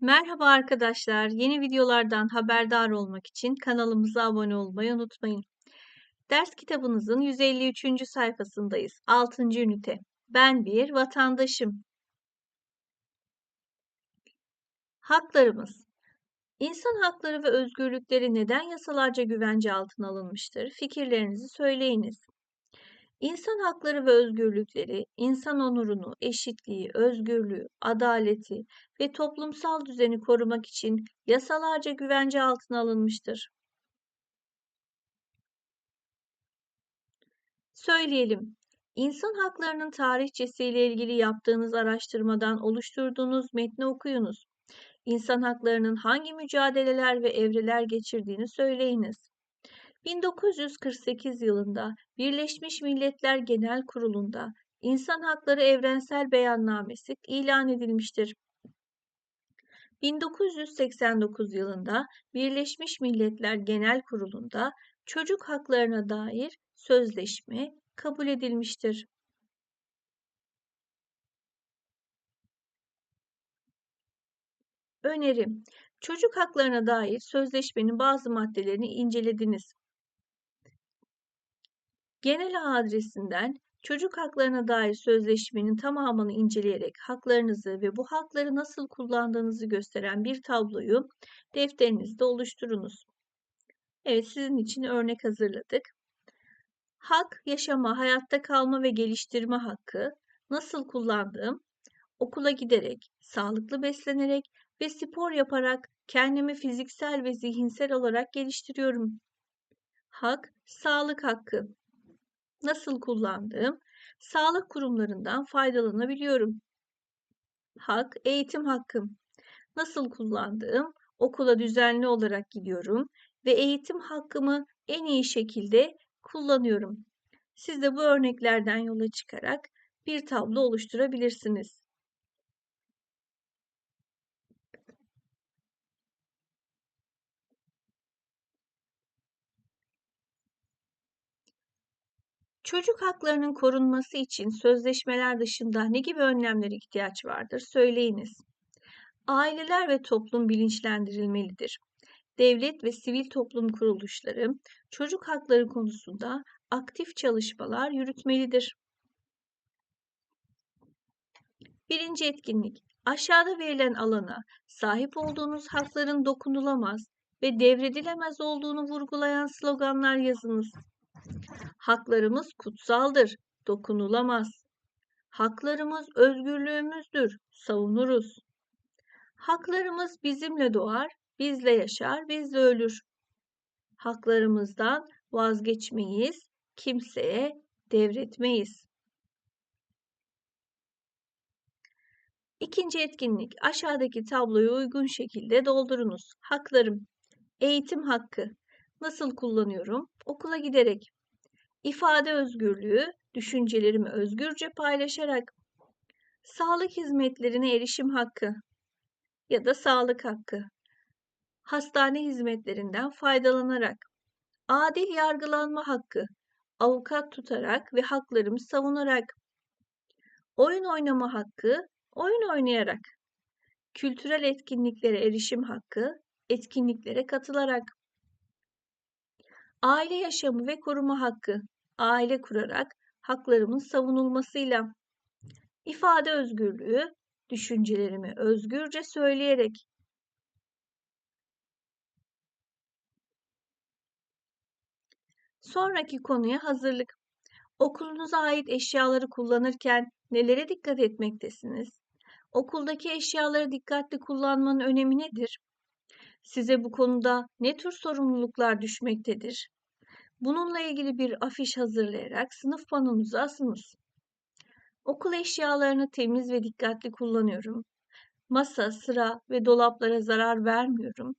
Merhaba arkadaşlar. Yeni videolardan haberdar olmak için kanalımıza abone olmayı unutmayın. Ders kitabınızın 153. sayfasındayız. 6. ünite. Ben bir vatandaşım. Haklarımız. İnsan hakları ve özgürlükleri neden yasalarca güvence altına alınmıştır? Fikirlerinizi söyleyiniz. İnsan hakları ve özgürlükleri, insan onurunu, eşitliği, özgürlüğü, adaleti ve toplumsal düzeni korumak için yasalarca güvence altına alınmıştır. Söyleyelim. İnsan haklarının tarihçesiyle ilgili yaptığınız araştırmadan oluşturduğunuz metni okuyunuz. İnsan haklarının hangi mücadeleler ve evreler geçirdiğini söyleyiniz. 1948 yılında Birleşmiş Milletler Genel Kurulu'nda İnsan Hakları Evrensel Beyannamesi ilan edilmiştir. 1989 yılında Birleşmiş Milletler Genel Kurulu'nda çocuk haklarına dair sözleşme kabul edilmiştir. Önerim. Çocuk haklarına dair sözleşmenin bazı maddelerini incelediniz. Genel adresinden çocuk haklarına dair sözleşmenin tamamını inceleyerek haklarınızı ve bu hakları nasıl kullandığınızı gösteren bir tabloyu defterinizde oluşturunuz. Evet, sizin için örnek hazırladık. Hak, yaşama, hayatta kalma ve geliştirme hakkı nasıl kullandığım, okula giderek, sağlıklı beslenerek ve spor yaparak kendimi fiziksel ve zihinsel olarak geliştiriyorum. Hak, sağlık hakkı nasıl kullandığım, sağlık kurumlarından faydalanabiliyorum. Hak, eğitim hakkım. Nasıl kullandığım, okula düzenli olarak gidiyorum ve eğitim hakkımı en iyi şekilde kullanıyorum. Siz de bu örneklerden yola çıkarak bir tablo oluşturabilirsiniz. Çocuk haklarının korunması için sözleşmeler dışında ne gibi önlemlere ihtiyaç vardır? Söyleyiniz. Aileler ve toplum bilinçlendirilmelidir. Devlet ve sivil toplum kuruluşları çocuk hakları konusunda aktif çalışmalar yürütmelidir. Birinci etkinlik. Aşağıda verilen alana sahip olduğunuz hakların dokunulamaz ve devredilemez olduğunu vurgulayan sloganlar yazınız. Haklarımız kutsaldır, dokunulamaz. Haklarımız özgürlüğümüzdür, savunuruz. Haklarımız bizimle doğar, bizle yaşar, bizle ölür. Haklarımızdan vazgeçmeyiz, kimseye devretmeyiz. İkinci etkinlik aşağıdaki tabloyu uygun şekilde doldurunuz. Haklarım. Eğitim hakkı. Nasıl kullanıyorum? Okula giderek. İfade özgürlüğü, düşüncelerimi özgürce paylaşarak. Sağlık hizmetlerine erişim hakkı ya da sağlık hakkı. Hastane hizmetlerinden faydalanarak. Adil yargılanma hakkı. Avukat tutarak ve haklarımı savunarak. Oyun oynama hakkı, oyun oynayarak. Kültürel etkinliklere erişim hakkı, etkinliklere katılarak. Aile yaşamı ve koruma hakkı, aile kurarak haklarımın savunulmasıyla. ifade özgürlüğü, düşüncelerimi özgürce söyleyerek. Sonraki konuya hazırlık. Okulunuza ait eşyaları kullanırken nelere dikkat etmektesiniz? Okuldaki eşyaları dikkatli kullanmanın önemi nedir? Size bu konuda ne tür sorumluluklar düşmektedir? Bununla ilgili bir afiş hazırlayarak sınıf panonuza asınız. Okul eşyalarını temiz ve dikkatli kullanıyorum. Masa, sıra ve dolaplara zarar vermiyorum.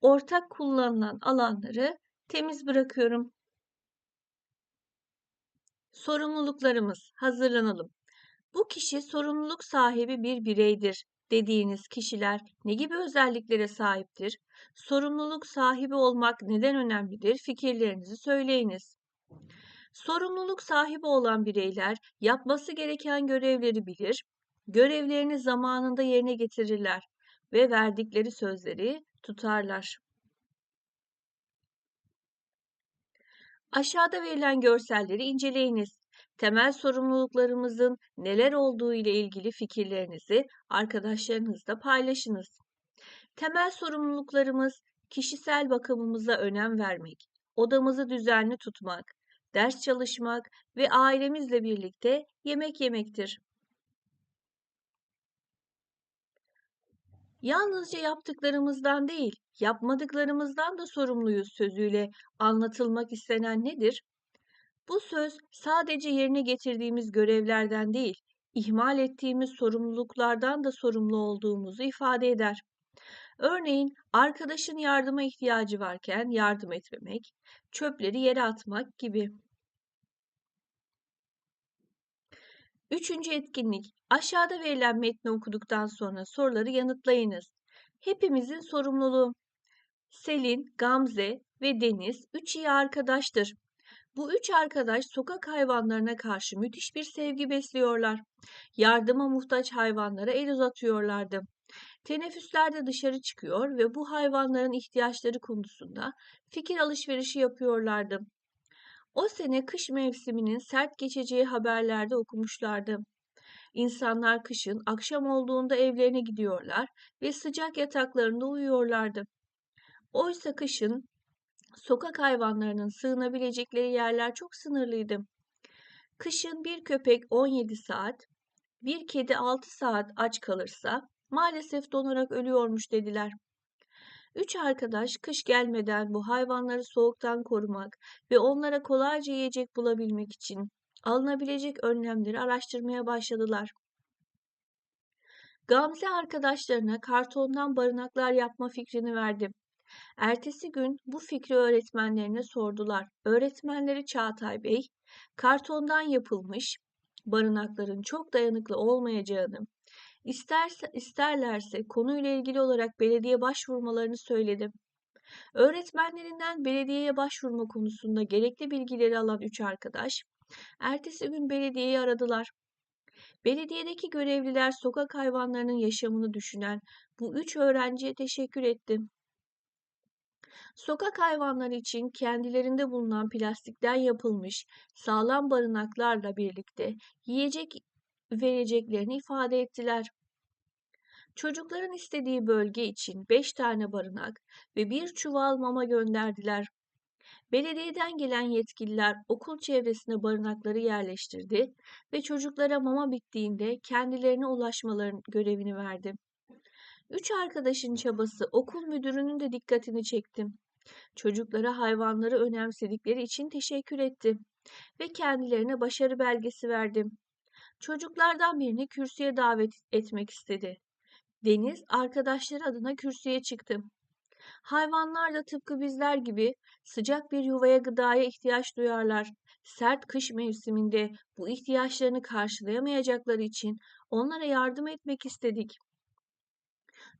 Ortak kullanılan alanları temiz bırakıyorum. Sorumluluklarımız hazırlanalım. Bu kişi sorumluluk sahibi bir bireydir dediğiniz kişiler ne gibi özelliklere sahiptir? Sorumluluk sahibi olmak neden önemlidir? Fikirlerinizi söyleyiniz. Sorumluluk sahibi olan bireyler yapması gereken görevleri bilir, görevlerini zamanında yerine getirirler. ve verdikleri sözleri tutarlar. Aşağıda verilen görselleri inceleyiniz. Temel sorumluluklarımızın neler olduğu ile ilgili fikirlerinizi arkadaşlarınızla paylaşınız. Temel sorumluluklarımız kişisel bakımımıza önem vermek, odamızı düzenli tutmak, ders çalışmak ve ailemizle birlikte yemek yemektir. Yalnızca yaptıklarımızdan değil, yapmadıklarımızdan da sorumluyuz sözüyle anlatılmak istenen nedir? Bu söz sadece yerine getirdiğimiz görevlerden değil, ihmal ettiğimiz sorumluluklardan da sorumlu olduğumuzu ifade eder. Örneğin arkadaşın yardıma ihtiyacı varken yardım etmemek, çöpleri yere atmak gibi. Üçüncü etkinlik. Aşağıda verilen metni okuduktan sonra soruları yanıtlayınız. Hepimizin sorumluluğu. Selin, Gamze ve Deniz üç iyi arkadaştır. Bu üç arkadaş sokak hayvanlarına karşı müthiş bir sevgi besliyorlar. Yardıma muhtaç hayvanlara el uzatıyorlardı. Teneffüslerde dışarı çıkıyor ve bu hayvanların ihtiyaçları konusunda fikir alışverişi yapıyorlardı. O sene kış mevsiminin sert geçeceği haberlerde okumuşlardı. İnsanlar kışın akşam olduğunda evlerine gidiyorlar ve sıcak yataklarında uyuyorlardı. Oysa kışın sokak hayvanlarının sığınabilecekleri yerler çok sınırlıydı. Kışın bir köpek 17 saat, bir kedi 6 saat aç kalırsa maalesef donarak ölüyormuş dediler. Üç arkadaş kış gelmeden bu hayvanları soğuktan korumak ve onlara kolayca yiyecek bulabilmek için alınabilecek önlemleri araştırmaya başladılar. Gamze arkadaşlarına kartondan barınaklar yapma fikrini verdi. Ertesi gün bu fikri öğretmenlerine sordular. Öğretmenleri Çağatay Bey, kartondan yapılmış barınakların çok dayanıklı olmayacağını, isterse, isterlerse konuyla ilgili olarak belediye başvurmalarını söyledi. Öğretmenlerinden belediyeye başvurma konusunda gerekli bilgileri alan üç arkadaş, ertesi gün belediyeyi aradılar. Belediyedeki görevliler sokak hayvanlarının yaşamını düşünen bu üç öğrenciye teşekkür etti. Sokak hayvanları için kendilerinde bulunan plastikten yapılmış sağlam barınaklarla birlikte yiyecek vereceklerini ifade ettiler. Çocukların istediği bölge için beş tane barınak ve bir çuval mama gönderdiler. Belediyeden gelen yetkililer okul çevresine barınakları yerleştirdi ve çocuklara mama bittiğinde kendilerine ulaşmaların görevini verdi. Üç arkadaşın çabası okul müdürünün de dikkatini çekti. Çocuklara hayvanları önemsedikleri için teşekkür etti ve kendilerine başarı belgesi verdi. Çocuklardan birini kürsüye davet etmek istedi. Deniz arkadaşları adına kürsüye çıktı. Hayvanlar da tıpkı bizler gibi sıcak bir yuvaya gıdaya ihtiyaç duyarlar. Sert kış mevsiminde bu ihtiyaçlarını karşılayamayacakları için onlara yardım etmek istedik.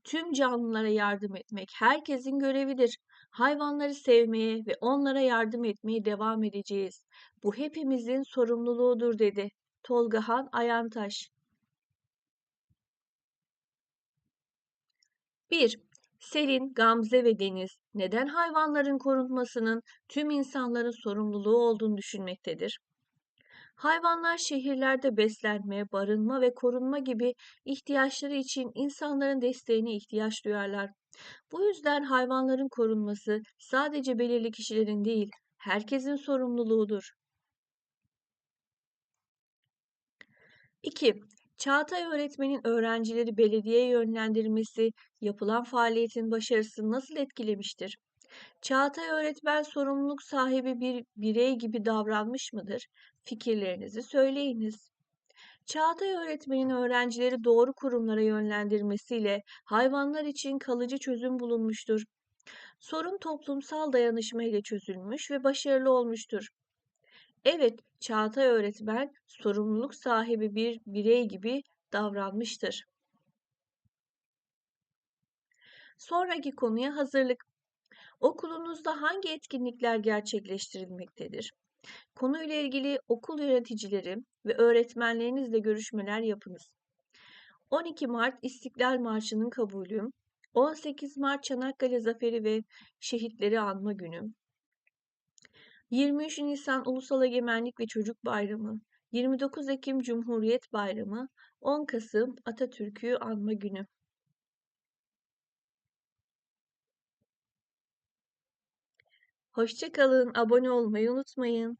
Tüm canlılara yardım etmek herkesin görevidir. Hayvanları sevmeye ve onlara yardım etmeye devam edeceğiz. Bu hepimizin sorumluluğudur dedi. Tolgahan Ayantaş 1. Selin, Gamze ve Deniz neden hayvanların korunmasının tüm insanların sorumluluğu olduğunu düşünmektedir? Hayvanlar şehirlerde beslenme, barınma ve korunma gibi ihtiyaçları için insanların desteğine ihtiyaç duyarlar. Bu yüzden hayvanların korunması sadece belirli kişilerin değil, herkesin sorumluluğudur. 2. Çağatay öğretmenin öğrencileri belediyeye yönlendirmesi yapılan faaliyetin başarısını nasıl etkilemiştir? Çağatay öğretmen sorumluluk sahibi bir birey gibi davranmış mıdır? Fikirlerinizi söyleyiniz. Çağatay öğretmenin öğrencileri doğru kurumlara yönlendirmesiyle hayvanlar için kalıcı çözüm bulunmuştur. Sorun toplumsal dayanışma ile çözülmüş ve başarılı olmuştur. Evet, Çağatay öğretmen sorumluluk sahibi bir birey gibi davranmıştır. Sonraki konuya hazırlık. Okulunuzda hangi etkinlikler gerçekleştirilmektedir? Konuyla ilgili okul yöneticileri ve öğretmenlerinizle görüşmeler yapınız. 12 Mart İstiklal Marşı'nın kabulü, 18 Mart Çanakkale Zaferi ve Şehitleri Anma Günü. 23 Nisan Ulusal Egemenlik ve Çocuk Bayramı. 29 Ekim Cumhuriyet Bayramı. 10 Kasım Atatürk'ü Anma Günü. Hoşça kalın, abone olmayı unutmayın.